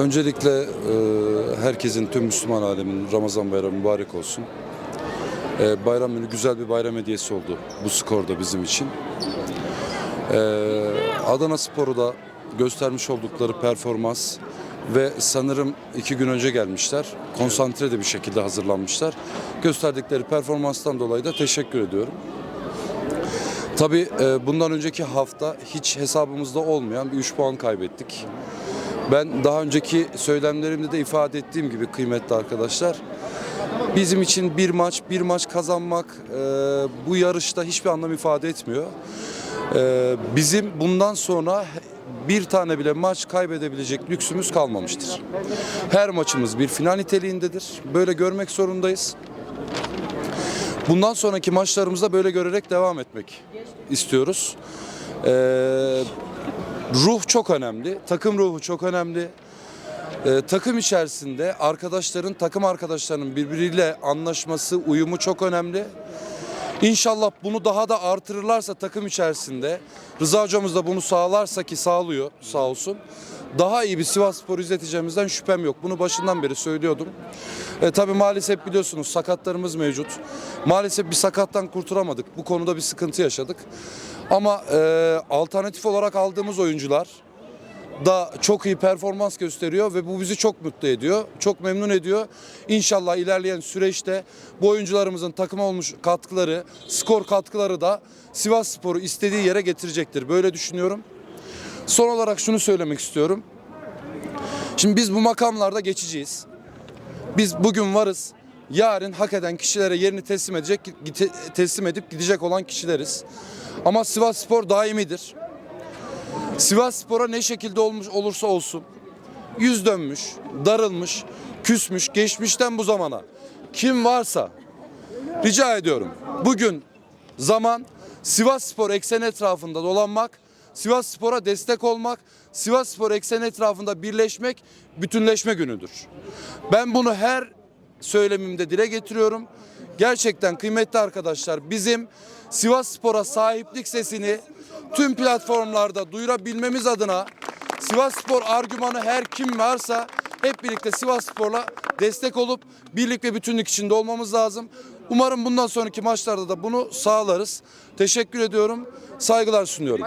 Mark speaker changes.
Speaker 1: Öncelikle e, herkesin, tüm Müslüman alemin Ramazan bayramı mübarek olsun. E, bayram günü güzel bir bayram hediyesi oldu bu skorda bizim için. E, Adana Spor'u da göstermiş oldukları performans ve sanırım iki gün önce gelmişler. Konsantre de bir şekilde hazırlanmışlar. Gösterdikleri performanstan dolayı da teşekkür ediyorum. Tabii e, bundan önceki hafta hiç hesabımızda olmayan bir 3 puan kaybettik. Ben daha önceki söylemlerimde de ifade ettiğim gibi kıymetli arkadaşlar. Bizim için bir maç, bir maç kazanmak e, bu yarışta hiçbir anlam ifade etmiyor. E, bizim bundan sonra bir tane bile maç kaybedebilecek lüksümüz kalmamıştır. Her maçımız bir final niteliğindedir. Böyle görmek zorundayız. Bundan sonraki maçlarımızda böyle görerek devam etmek istiyoruz. Ee, ruh çok önemli, takım ruhu çok önemli. Ee, takım içerisinde arkadaşların, takım arkadaşlarının birbiriyle anlaşması, uyumu çok önemli. İnşallah bunu daha da artırırlarsa takım içerisinde, Rıza hocamız da bunu sağlarsa ki sağlıyor sağ olsun. Daha iyi bir Sivas Spor izleteceğimizden şüphem yok. Bunu başından beri söylüyordum. E, tabii maalesef biliyorsunuz sakatlarımız mevcut. Maalesef bir sakattan kurtulamadık. Bu konuda bir sıkıntı yaşadık. Ama e, alternatif olarak aldığımız oyuncular da çok iyi performans gösteriyor ve bu bizi çok mutlu ediyor. Çok memnun ediyor. İnşallah ilerleyen süreçte bu oyuncularımızın takıma olmuş katkıları, skor katkıları da Sivas Spor'u istediği yere getirecektir. Böyle düşünüyorum. Son olarak şunu söylemek istiyorum. Şimdi biz bu makamlarda geçeceğiz. Biz bugün varız. Yarın hak eden kişilere yerini teslim edecek, teslim edip gidecek olan kişileriz. Ama Sivas Spor daimidir. Sivas Spor'a ne şekilde olmuş olursa olsun yüz dönmüş, darılmış, küsmüş geçmişten bu zamana kim varsa rica ediyorum bugün zaman Sivas Spor ekseni etrafında dolanmak, Sivas Spor'a destek olmak, Sivas Spor ekseni etrafında birleşmek, bütünleşme günüdür. Ben bunu her söylemimde dile getiriyorum. Gerçekten kıymetli arkadaşlar bizim Sivas Spor'a sahiplik sesini tüm platformlarda duyurabilmemiz adına Sivas Spor argümanı her kim varsa hep birlikte Sivas Spor'la destek olup birlik ve bütünlük içinde olmamız lazım. Umarım bundan sonraki maçlarda da bunu sağlarız. Teşekkür ediyorum. Saygılar sunuyorum.